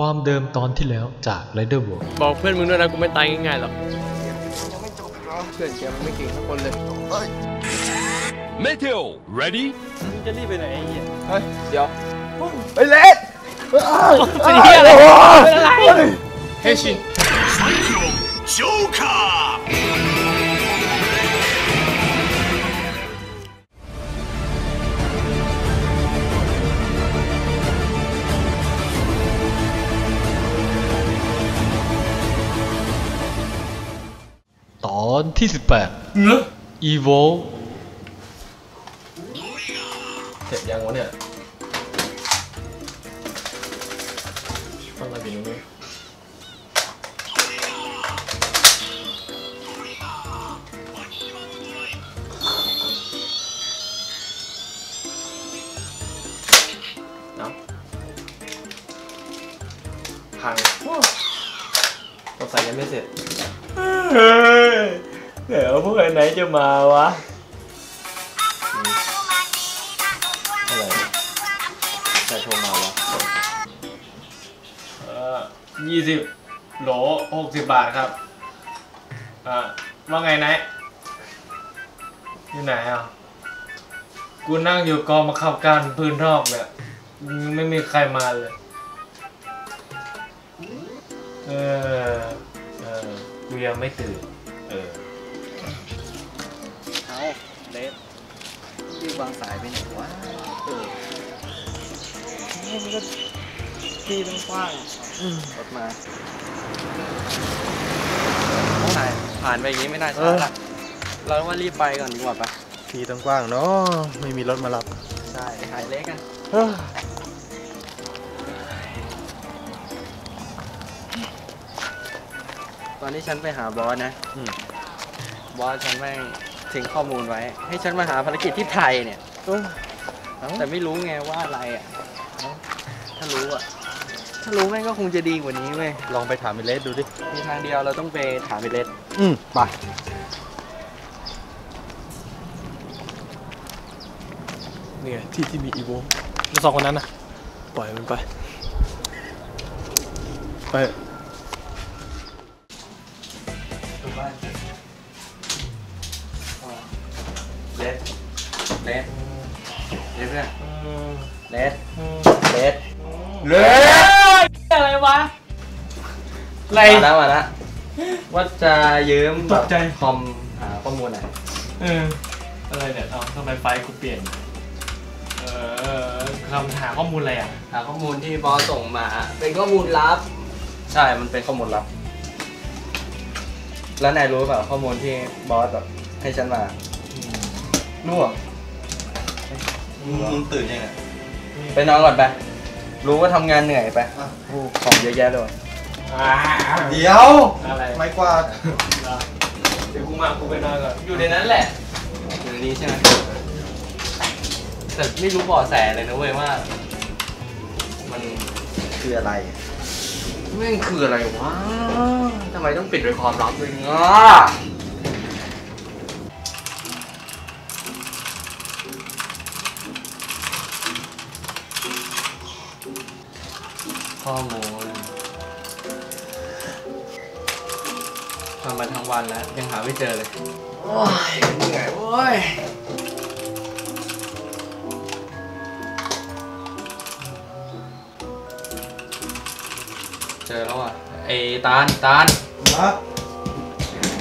ความเดิมตอนที่แล้วจาก Rider World บอกเพื่อนมึงด้วยนะกูไม่ตายง่ายๆหรอกยังไม่จบเหรอเพื่อนแกมันไม่เก่งทุกคนเลยเฮ้ย Mateo, ready? มึงจะรีบไปไหนไอ้เหี้ยเฮ้ยเดี๋ยวเฮ้ยเลสเป็นเหี้ยอะไรเป็นอะไรเฮชิน Joker! ต อนที่ 18 Evo เสร็จยังวะเนี่ยฟังอะไรอยู่นี่เนาะพังสงสัยยังไม่เสร็จ เดี๋ยวพวกไหนจะมาวะอะไรใครโทรมาวะเอ่อยี่สิบโหลหกสิบบาทครับอ่าว่าไงนายอยู่ไหนอะกูนั่งอยู่กองมาขับการพื้นรอบเนี่ยยังไม่มีใครมาเลย เออ เออ กูยังไม่ตื่น เออเอาเลสรีบวางสายไปไหนวะเออนี่มันก็ที่มันกว้างรถมาผ่านผ่านไปอย่างนี้ไม่น่าช้าละเราต้องว่ารีบไปก่อนดีกว่าปะที่ต้องกว้างเนาะไม่มีรถมารับ ใช่หายเล็กกัน อ้อตอนที่ฉันไปหาบอสนะบอสฉันแม่งทิ้งข้อมูลไว้ ให้ฉันมาหาภารกิจที่ไทยเนี่ยเอ้าแต่ไม่รู้ไงว่าอะไรอะเอ้าถ้ารู้อะ ถ้ารู้แม่งก็คงจะดีกว่านี้เว้ย ลองไปถามไอเลสดูดิ มีทางเดียวเราต้องไปถามไปเลสอืมไปนี่ไงที่ที่มีอีโวแล้วสองคนนั้นนะปล่อยมันไป ไป เลสเลสเพื่อนเลสเลสอะไรวะอะไรมาแล้วมาแล้วว่าจะยืมตกใจคอมหาข้อมูลหน่อยเอออะไรเนี่ยเอาทำไมไฟกูเปลี่ยนเออคำถามข้อมูลอะไรอะหาข้อมูลที่บอสส่งมา เป็นข้อมูลลับ ใช่มันเป็นข้อมูลลับ แล้วนายรู้เปล่าข้อมูลที่บอสแบบให้ฉันมารู้เหรอ มึงตื่นยังไงไปนอนก่อนไป รู้ว่าทำงานเหนื่อยไปโอ้ของเยอะแยะเลยอ่าเดี๋ยว อะไรไม่กวาดเดี๋ยวกูมากูไปนอนก่อน อยู่ในนั้นแหละ อยู่ในนี้ใช่ไหมแต่ไม่รู้เบาะแสเลยนะเว้ยว่า มันคืออะไรแม่งคืออะไรวะทำไมต้องปิดด้วยความลับด้วยงะ ข้อมูลทำมาทั้งวันแล้ว ยังหาไม่เจอเลย โอ้ยเหนื่อยเว้ยเจอแล้วอะไอ้ตาลตาลครับ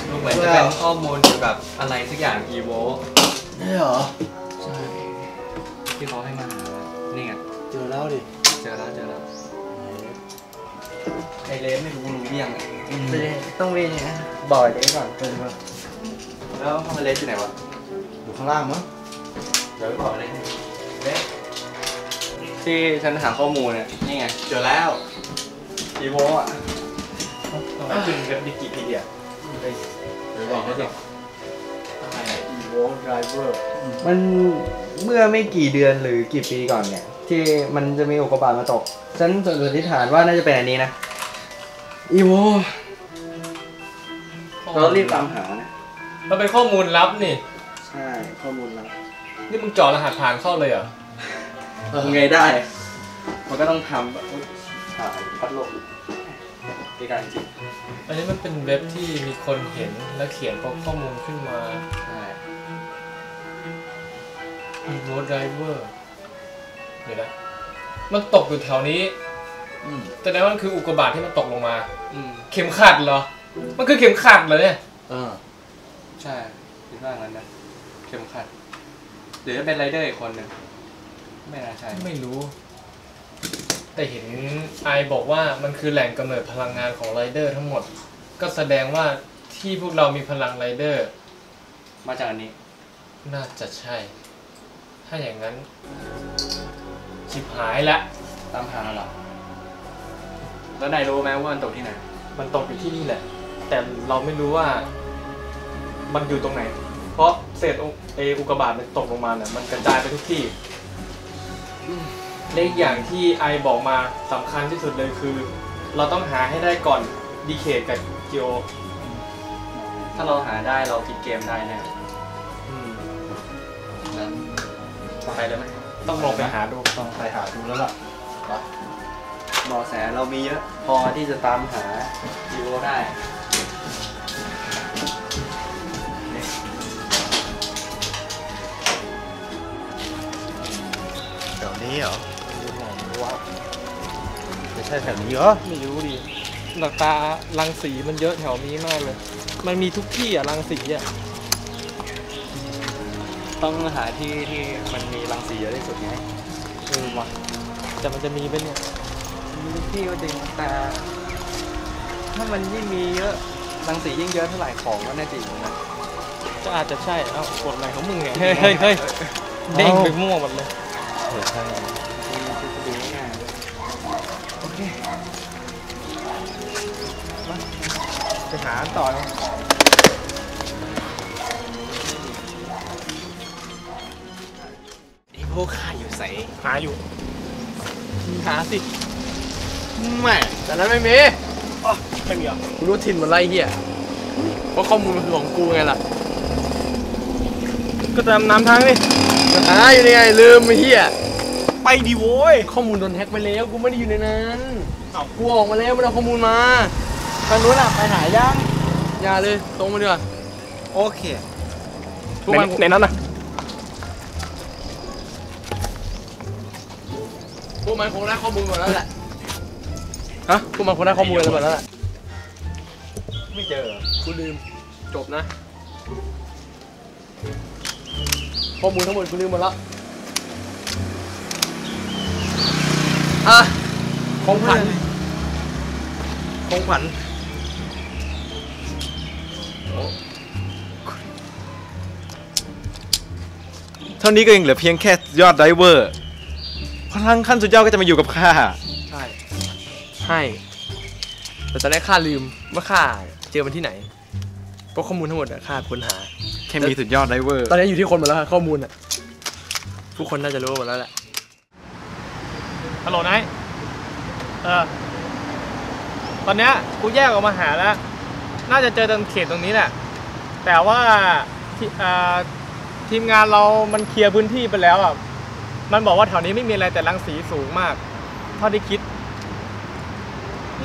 ดูเหมือนจะเป็นข้อมูลเกี่ยวกับอะไรสักอย่าง evo นี่เหรอ ใช่ ที่เขาให้มาหานี่ไง เจอแล้วดิ เจอแล้วเจอแล้ว ไอเลนไม่รู้รู้เรื่องต้องไปบ่อยนี้ก่อนเป็นว่าแล้วทำไมเลนอยู่ไหนวะอยู่ข้างล่างมั้งเดี๋ยวไปบอกเลนเลนที่ฉันหาข้อมูลเนี่ยนี่ไงเจอแล้ว evo อะต้องไปขึ้นกับดิกิพีเดียเดี๋ยวบอกเขาสิอะไรอะ Evo Driver มันเมื่อไม่กี่เดือนหรือกี่ปีก่อนเนี่ย ที่มันจะมีอุกกาบาตมาตก ฉันสันนิษฐานว่าน่าจะเป็นอันนี้นะ อีโว เรารีบตามหานะ มันเป็นข้อมูลลับนี่ ใช่ ข้อมูลลับ นี่มึงเจอรหัสผ่านเข้าเลยเหรอทำไงได้ มันก็ต้องทำแบบหาหายพัดลมเกียร์จริง อันนี้มันเป็นเว็บที่มีคนเห็นแล้วเขียนข้อมูลขึ้นมา ใช่ Evo Driver เดี๋ยวนะมันตกอยู่แถวนี้อืมแต่นั้นมันคืออุกกาบาตที่มันตกลงมาอืมเข็มขัดเหรอ มันคือเข็มขัดเหรอเนี่ยเออใช่คิดว่างั้นนะเข็มขัดหรือจะเป็นไรเดอร์อีกคนหนึ่งไม่น่าใช่ไม่รู้ แต่เห็นไอบอกว่ามันคือแหล่งกำเนิดพลังงานของไรเดอร์ทั้งหมด ก็แสดงว่าที่พวกเรามีพลังไรเดอร์ มาจากอันนี้ น่าจะใช่ ถ้าอย่างนั้น ชิบหายละตามหาเหรอแล้วนายรู้ไหมว่ามันตกที่ไหน มันตกอยู่ที่นี่แหละ แต่เราไม่รู้ว่า มันอยู่ตรงไหน เพราะเศษอุเออุกกาบาตมันตกลงมาเนี่ยมันกระจายไปทุกที่และอีกอย่างที่ไอบอกมาสำคัญที่สุดเลยคือ เราต้องหาให้ได้ก่อนดีเคกับจิโอถ้าเราหาได้เราปิดเกมได้แน่อืมนั้นไปเลยไหม ต้องลองไปหาดูต้องไปหาดูแล้วล่ะเบอแสเรามีเยอะ พอที่จะตามหาจิโอได้แถวนี้เหรอไม่ใช่แถวนี้เหรอไม่รู้ดิหลักตารังสีมันเยอะแถวนี้มากเลย มันมีทุกที่อะรังสีอะ ต้องหาที่ที่มันมีรังสีเยอะที่สุดไงเออว่ะแต่มันจะมีเป็นเนี่ยมีทุกที่ก็จริงแต่ ถ้ามันยิ่งมีเยอะรังสียิ่งเยอะเท่าไหร่ของก็น่าจะอีกนะก็อาจจะใช่เอ้ากดอะไรของมึงเนี่ยเฮ้ยเฮ้ยเฮ้ยเด้งไปมั่วหมดเลยเออใช่มีทฤษฎีง่ายไปหาต่อเลย ไอ้พวกข้าอยู่ใสหาอยู่หาสิไม่แต่นั้นไม่มีไม่มีเหรอกูรู้ถิ่นหมดไรเฮียเพราะข้อมูลมันคือของกูไงล่ะ ก็ตามน้ำทางนี่หาอยู่นี่ไงลืมไอ้เฮียไปดิโว้ยข้อมูลโดนแฮ็กไปแล้วกูไม่ได้อยู่ในนั้นเอากูออกมาแล้วมันเอาข้อมูลมาทางนู้นอะไปไหนยังอย่าเลยตรงมาดีกว่าโอเคพวกมันในนั้นน่ะ วกมันคงได้ข้อมูลหมดแล้วแหละฮะพวกมันคงได้ข้อมูลอะไรหมดแล้วแหละไม่เจอกูลืมจบนะ ข้อมูลทั้งหมดกูลืมหมดแล้วอะของขวัญของขวัญเท่านี้ก็ยังเหลือเพียงแค่ยอดไดเวอร์ พลังขั้นสุดยอดก็จะมาอยู่กับข้า ใช่ใช่แต่ตอนแรกข้าลืมว่าข้าเจอมันที่ไหนเพราะข้อมูลทั้งหมดอะข้าค้นหา แค่มีสุดยอดไดเวอร์ ตอนนี้อยู่ที่คนหมดแล้วข้อมูลอะผู้คนน่าจะรู้หมดแล้วแหละฮัลโหลไนายเออตอนเนี้ยกูแยกออกมาหาแล้ว น่าจะเจอตรงเขตตรงนี้แหละ แต่ว่าที่อ่าทีมงานเรามันเคลียร์พื้นที่ไปแล้วอะ มันบอกว่าแถวนี้ไม่มีอะไรแต่รังสีสูงมาก เท่าที่คิด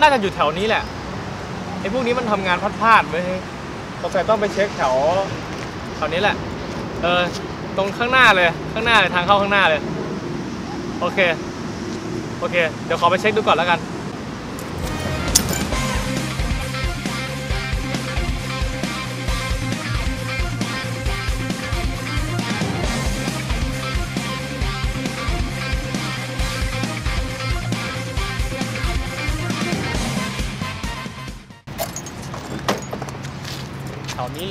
น่าจะอยู่แถวนี้แหละไอ้พวกนี้มันทำงานพลาดๆไว้ยสงสัยต้องไปเช็คแถวแถวนี้แหละ เออ ตรงข้างหน้าเลย ข้างหน้าเลยทางเข้าข้างหน้าเลย โอเค โอเค เดี๋ยวขอไปเช็คดูก่อนแล้วกัน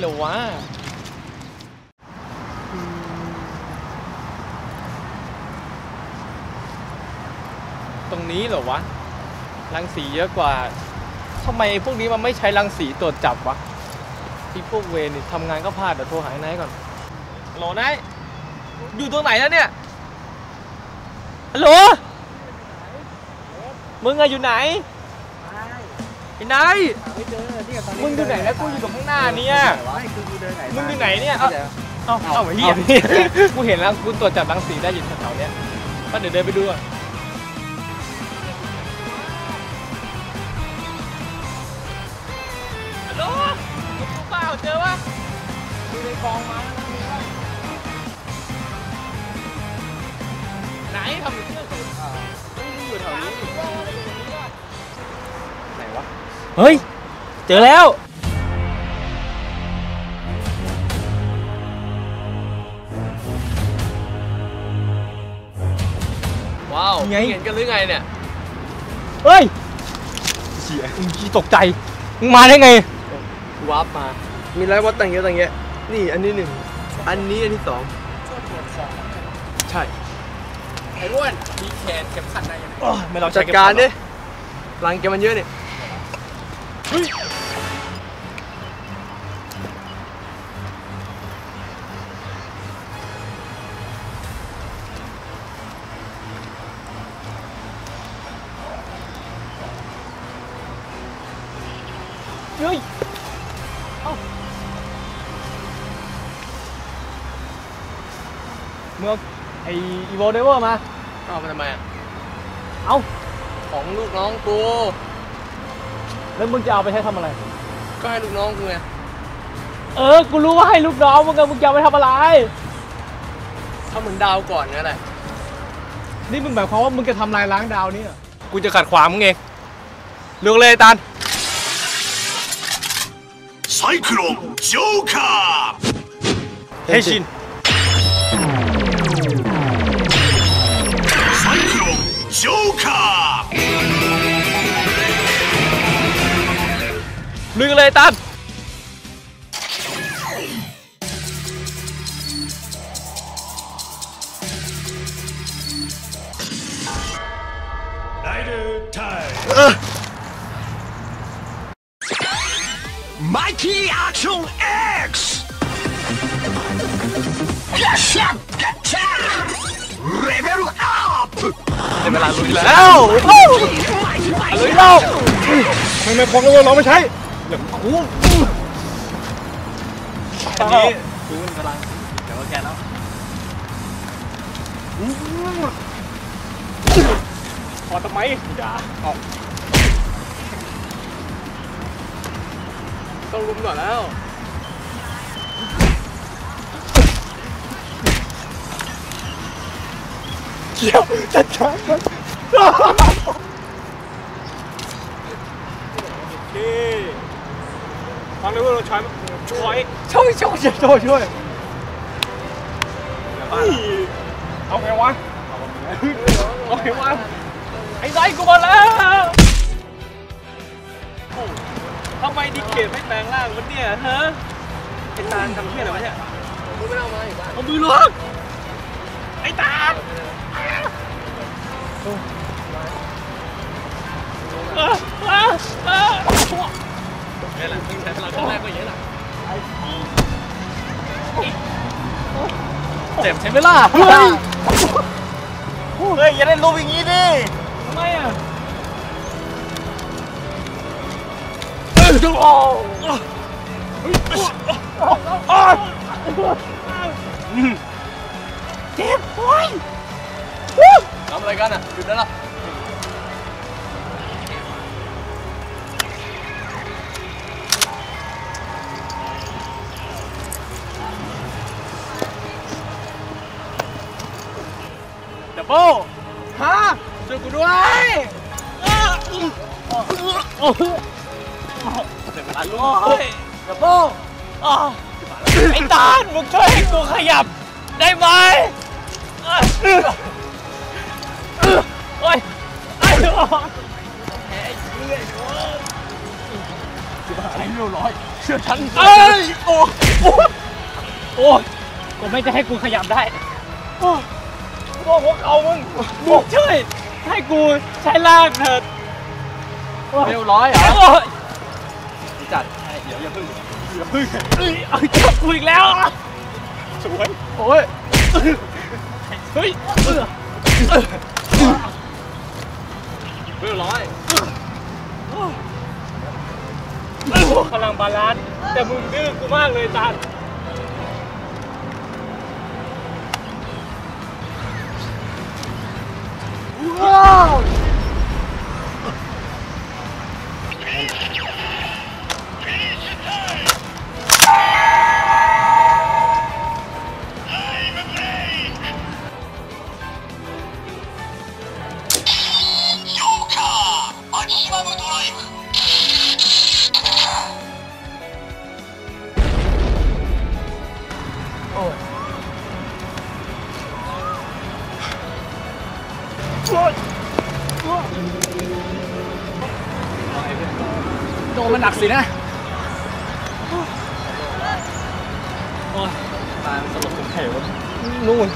แถวนี้เลยวะตรงนี้เหรอวะรังสีเยอะกว่าทำไมพวกนี้มันไม่ใช้รังสีตรวจจับวะที่พวกเวรนี่ทำงานก็พลาดเดี๋ยวโทรหาไอ้ไนายก่อนฮัลโหลไนายอยู่ตรงไหนแล้วเนี่ยฮัลโหลมึงอะอยู่ไหน ไอ้นายมึงอยู่ไหนนะกูอยู่ตรงข้างหน้าเนี่ยมึงอยู่ไหนเนี่ยเอ้าเอ้าเอ้เฮียกูเห็นแล้วกูตรวจจับรังสีได้ยู่แถวๆเนี้ยก็เดี๋ยวเดินไปดูก่อนฮัลโหลกูเปล่าเจอวะดูในกองมาไหนทำอยู่ที่ไหนมึงอยู่แถวนี้ เฮ้ย เจอแล้วว้าวไง เห็นกันหรือไงเนี่ย เฮ้ยเสียมึงตกใจมึงมาได้ไง วาร์ปมา มีอะไรว่าแต่งเยอะแต่งเยอะนี่อันนี้หนึ่ง อันนี้อันที่สอง ใช่ไอ้อ้วนมีแขนเข็มขัดในยังไงไม่ต้องจัดการดิหลังแกมันเยอะเนี่ย เฮ้ยเมื่อไออีโวเดเวอร์มาเอามาทำไมอะเอ้าของลูกน้องกู แล้วมึงจะเอาไปใช้ทำอะไร ก็ให้ลูกน้องกูไง เออ กูรู้ว่าให้ลูกน้องมึงอะมึงจะเอาไปทำอะไร ถ้าเหมือนดาวก่อนก็ได้ นี่มึงหมายความว่ามึงจะทำลายล้างดาวนี่เหรอ กูจะขัดขวางมึงเองเลือกเลยตัน サイクロンジョーカー ให้ชิน サイクロンジョーカー ลุยกันเลยตันไทม์ไมคี้แอคชั่นเอ็กซ์ยัชชับกัชชับเรเวลอัพเป็นเวลาลุยแล้วลุยแล้วไม่ไม่พองแล้วน้องไม่ใช้ เดี๋ยวกูอันนี้กูมันกำลังเดี๋ยวแกแล้วขอทำไมจ้าอย่าต้องรุมก่อนแล้วเกี่ยวจัดการมันฟังเล ยว่าเราใช้ช่วยช่วยช่วยช่วยช่วยช่วยเอาไงวะ เอาไงวะ ไอ้ไรกูมาแล้ว ทำไมดิเกตไม่แปลงร่างมันเนี่ยฮะไอ้ตาลทำเพี้ยอะไรวะเนี่ยมึงไม่เอามาอีกบ้านเอามือล้วงไอ้ตาลเออเออเออ นี่แหละมึงใช้พลังครั้งแรกก็อย่างนี้แหละเจ็บใช่ไหมล่ะเฮ้ยเฮ้ยอย่าได้รูปอย่างนี้ดิทำไมอะเอ้ยโอ้เจ็บโอ้ยทำอะไรกันอะหยุดได้ละ ดับเบิ้ลฮะช่วยกูด้วยโอ้โหเจ็บมันลูกดับเบิ้ลไอ้ตาลมึงช่วยให้กูขยับได้ไหมโอ้ยไอ้ร้อนไอ้เรื่อยไอ้เรื่อยร้อยเชื่อฉันเอ้ยโอ้โอ้ก็ไม่จะให้กูขยับได้ โอ้โอ้หัวเข่ามึงมึงช่วยให้กูใช้ล่างเถิดเร็วร้อยเหรอโอ้ยจัดให้เดี๋ยวอย่าพึ่งเอ้ยเอาจับกูอีกแล้วอะสวยโอ้ยเฮ้ยเออเร็วร้อยพลังบาลานซ์แต่มึงดื้อกูมากเลยตา ล นสลบถึงแถวนู่น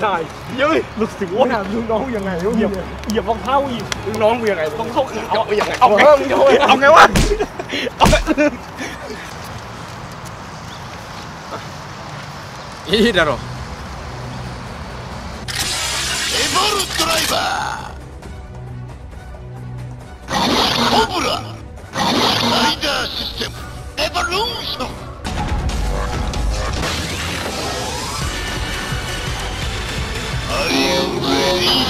ได้เย้ยรู้สึกว่าลูกน้องยังไงเหยียบเหยียบรองเท้าอีกลูกน้องกูยังไงรองเท้าเอาไปยังไงเอาไงเอาไงวะเอาいいだろうエボルドライバーコブラライダーシステム revolution! Are you ready?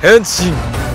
Henshin!